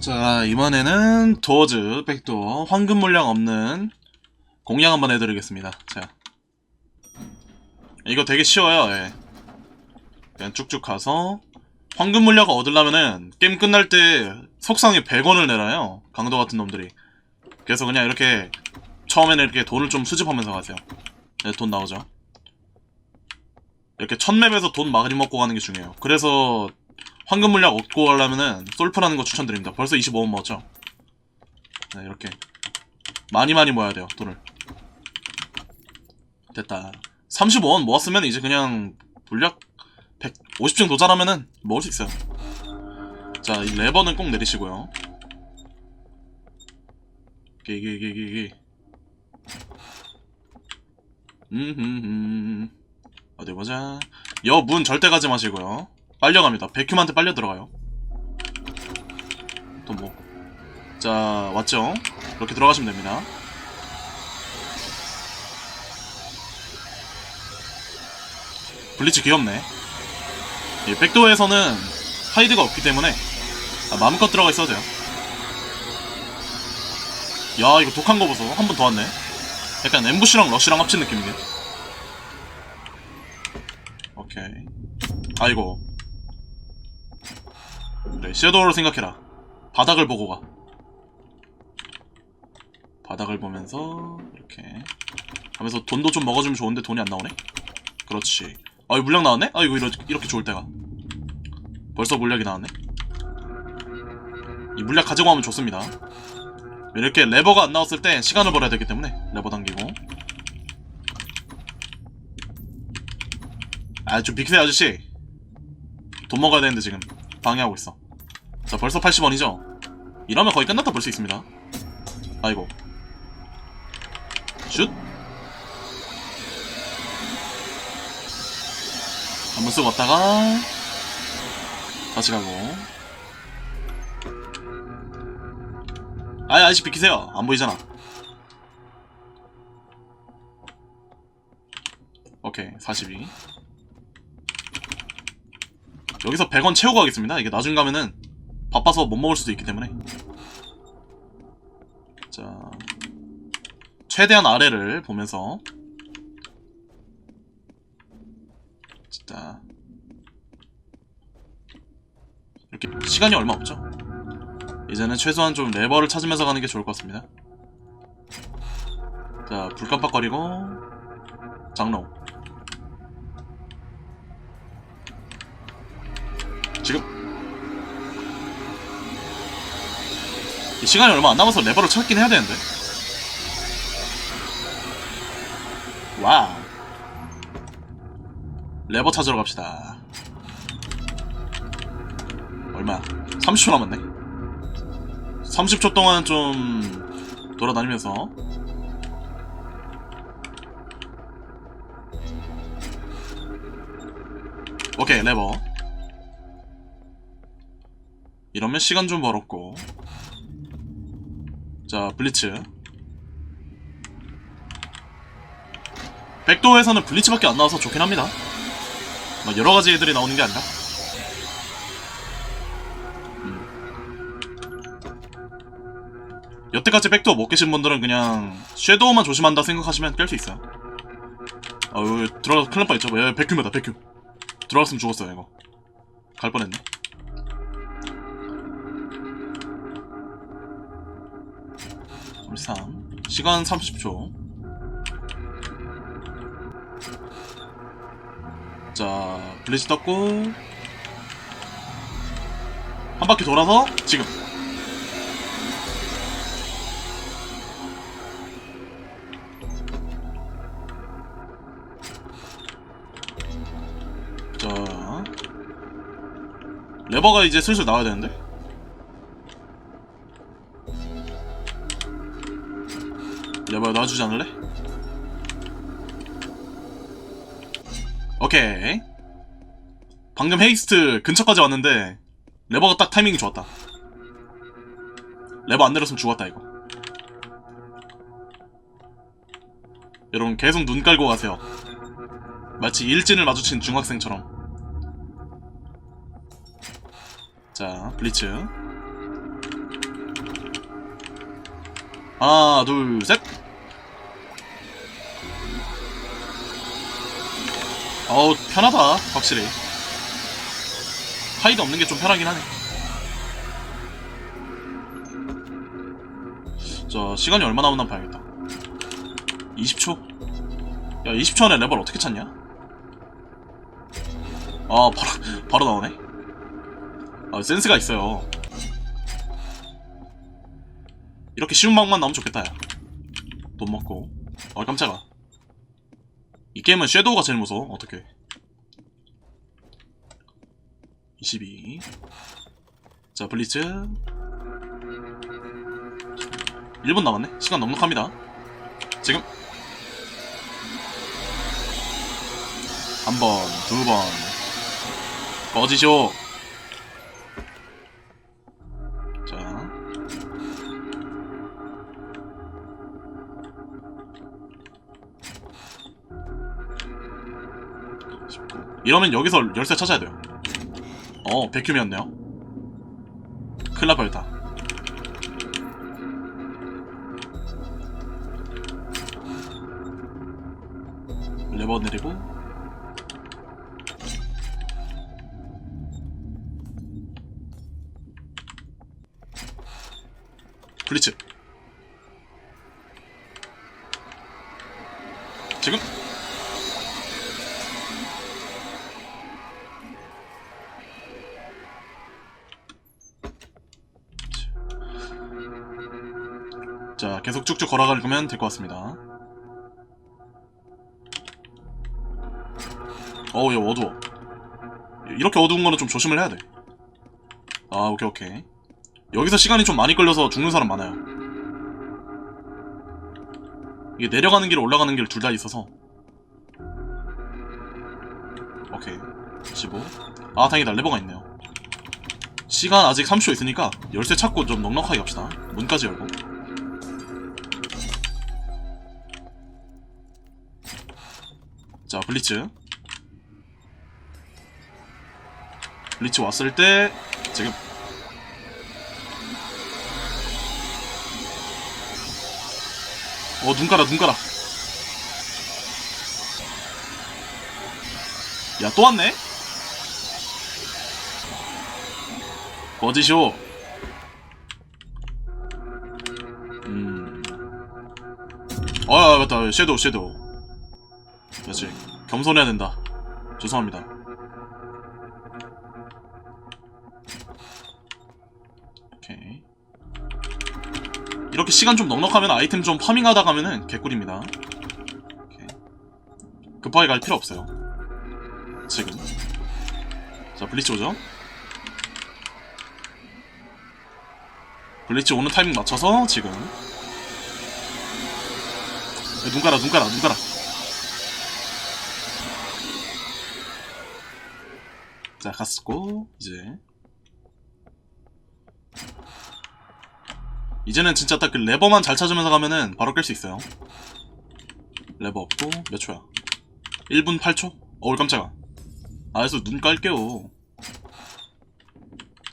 자, 이번에는 도어즈, 백도어, 황금 물량 없는 공략 한번 해드리겠습니다. 자. 이거 되게 쉬워요, 예. 그냥 쭉쭉 가서, 황금 물량 얻으려면은, 게임 끝날 때 속상에 100원을 내놔요. 강도 같은 놈들이. 그래서 그냥 이렇게, 처음에는 이렇게 돈을 좀 수집하면서 가세요. 네, 돈 나오죠. 이렇게 첫 맵에서 돈 많이 먹고 가는 게 중요해요. 그래서, 황금 물약 얻고 가려면은 솔프라는 거 추천드립니다. 벌써 25원 먹었죠? 네, 이렇게. 많이 많이 모아야 돼요, 돈을. 됐다. 35원 모았으면 이제 그냥 물약 150층 도달하면은 먹을 수 있어요. 자, 이 레버는 꼭 내리시고요. 이게, 이게, 이게, 이게, 이게. 음흠흠. 어디 보자. 여 문 절대 가지 마시고요. 빨려갑니다. 백큐한테 빨려 들어가요. 또 뭐. 자, 왔죠? 이렇게 들어가시면 됩니다. 블리츠 귀엽네. 이 백도어에서는 하이드가 없기 때문에 아, 마음껏 들어가 있어도 돼요. 야, 이거 독한 거 보소. 한 번 더 왔네. 약간 엠부시랑 러쉬랑 합친 느낌이네. 오케이. 아이고. 그래, 섀도우로 생각해라. 바닥을 보고 가. 바닥을 보면서, 이렇게. 하면서 돈도 좀 먹어주면 좋은데 돈이 안 나오네? 그렇지. 아, 이 물약 나왔네? 아, 이거 이렇게, 이렇게 좋을 때가. 벌써 물약이 나왔네? 이 물약 가지고 가면 좋습니다. 이렇게 레버가 안 나왔을 때 시간을 벌어야 되기 때문에 레버 당기고. 아, 좀 비키세요, 아저씨. 돈 먹어야 되는데 지금 방해하고 있어. 자, 벌써 80원이죠? 이러면 거의 끝났다 볼 수 있습니다. 아이고. 슛. 한번 쓰고 왔다가 다시 가고. 아이, 아저씨 비키세요. 안 보이잖아. 오케이, 42. 여기서 100원 채우고 가겠습니다. 이게 나중 가면은 바빠서 못 먹을 수도 있기 때문에. 자, 최대한 아래를 보면서 진짜 이렇게 시간이 얼마 없죠. 이제는 최소한 좀 레버를 찾으면서 가는 게 좋을 것 같습니다. 자, 불 깜빡거리고 장로. 지금 시간이 얼마 안 남아서 레버를 찾긴 해야 되는데. 와우. 레버 찾으러 갑시다. 얼마? 30초 남았네. 30초 동안 좀 돌아다니면서. 오케이 레버. 이러면 시간 좀 벌었고 자 블리츠. 백도어에서는 블리츠밖에 안 나와서 좋긴 합니다. 막 여러가지 애들이 나오는 게 아니라 음. 여태까지 백도어 못 계신 분들은 그냥 섀도우만 조심한다 생각하시면 깰 수 있어요. 어우 들어가서 큰일 날 뻔했죠 야 백큐입니다 백큐. 들어갔으면 죽었어요 이거. 갈 뻔했네 33 시간 30초. 자 블리츠 떴고. 한 바퀴 돌아서 지금. 자. 레버가 이제 슬슬 나와야 되는데 레버 놔주지 않을래? 오케이. 방금 헤이스트 근처까지 왔는데 레버가 딱 타이밍이 좋았다. 레버 안 내렸으면 죽었다 이거. 여러분 계속 눈 깔고 가세요. 마치 일진을 마주친 중학생처럼. 자 블리츠. 하나, 둘, 셋. 어우, 편하다, 확실히. 하이드 없는 게 좀 편하긴 하네. 자, 시간이 얼마 남았나 봐야겠다. 20초? 야, 20초 안에 레벨 어떻게 찾냐? 아, 바로, 바로 나오네? 아, 센스가 있어요. 이렇게 쉬운 방만 나오면 좋겠다, 야. 돈 먹고. 아, 깜짝아. 이 게임은 섀도우가 제일 무서워. 어떡해. 22. 자, 블리츠. 1분 남았네. 시간 넉넉합니다. 지금. 한 번, 두 번. 꺼지쇼. 이러면 여기서 열쇠 찾아야 돼요. 어, 큰일 날 뻔했다. 레버 내리고 블리츠 지금 자 계속 쭉쭉 걸어가면 될 것 같습니다. 어우 야 어두워. 이렇게 어두운 거는 좀 조심을 해야 돼 아 오케이 오케이. 여기서 시간이 좀 많이 걸려서 죽는 사람 많아요. 이게 내려가는 길 올라가는 길 둘 다 있어서. 오케이. 15 아 다행이다. 레버가 있네요. 시간 아직 30초 있으니까 열쇠 찾고 좀 넉넉하게 갑시다. 문까지 열고 자 블리츠. 블리츠 왔을 때 지금 어눈 깔아 눈 깔아 야또 왔네? 거지쇼. 음. 아 맞다. 섀도우 섀도우 그렇지. 겸손해야 된다. 죄송합니다. 오케이. 이렇게 시간 좀 넉넉하면 아이템 좀 파밍하다 가면은 개꿀입니다. 오케이. 급하게 갈 필요 없어요. 지금. 자 블리츠 오죠 블리츠 오는 타이밍 맞춰서 지금. 야, 눈 깔아 눈 깔아 눈 깔아 자 갔고 이제. 이제는 진짜 딱 그 레버만 잘 찾으면서 가면은 바로 깰 수 있어요. 레버 없고 몇 초야? 1분 8초? 어우 깜짝아. 아 그래서 눈 깔게요.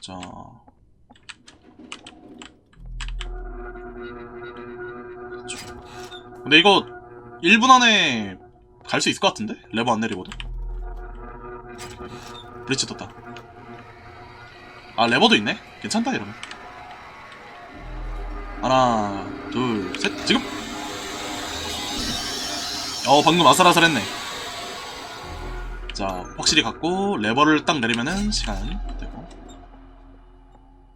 자. 근데 이거 1분 안에 갈 수 있을 것 같은데? 레버 안 내리고도 브리치 떴다. 아 레버도 있네? 괜찮다 이러면. 하나 둘 셋 지금? 어 방금 아슬아슬했네. 자 확실히 갔고 레버를 딱 내리면은 시간 되고.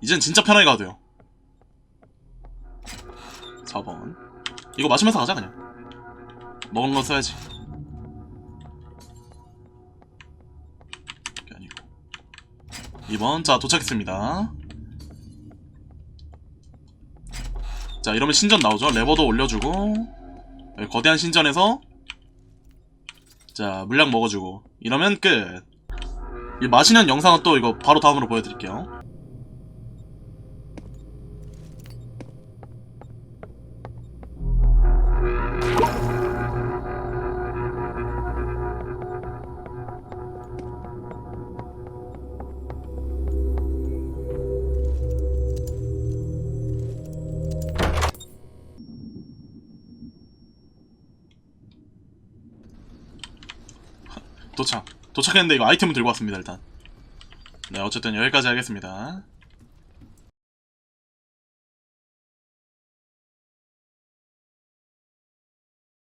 이젠 진짜 편하게 가도 돼요. 4번. 이거 마시면서 가자 그냥. 먹은 거 써야지 2번 자 도착했습니다. 자 이러면 신전 나오죠. 레버도 올려주고 여기 거대한 신전에서 자 물약 먹어주고. 이러면 끝이 마시는 영상은 또 이거 바로 다음으로 보여드릴게요 도착 도착했는데 이거 아이템을 들고 왔습니다 일단. 네 어쨌든 여기까지 하겠습니다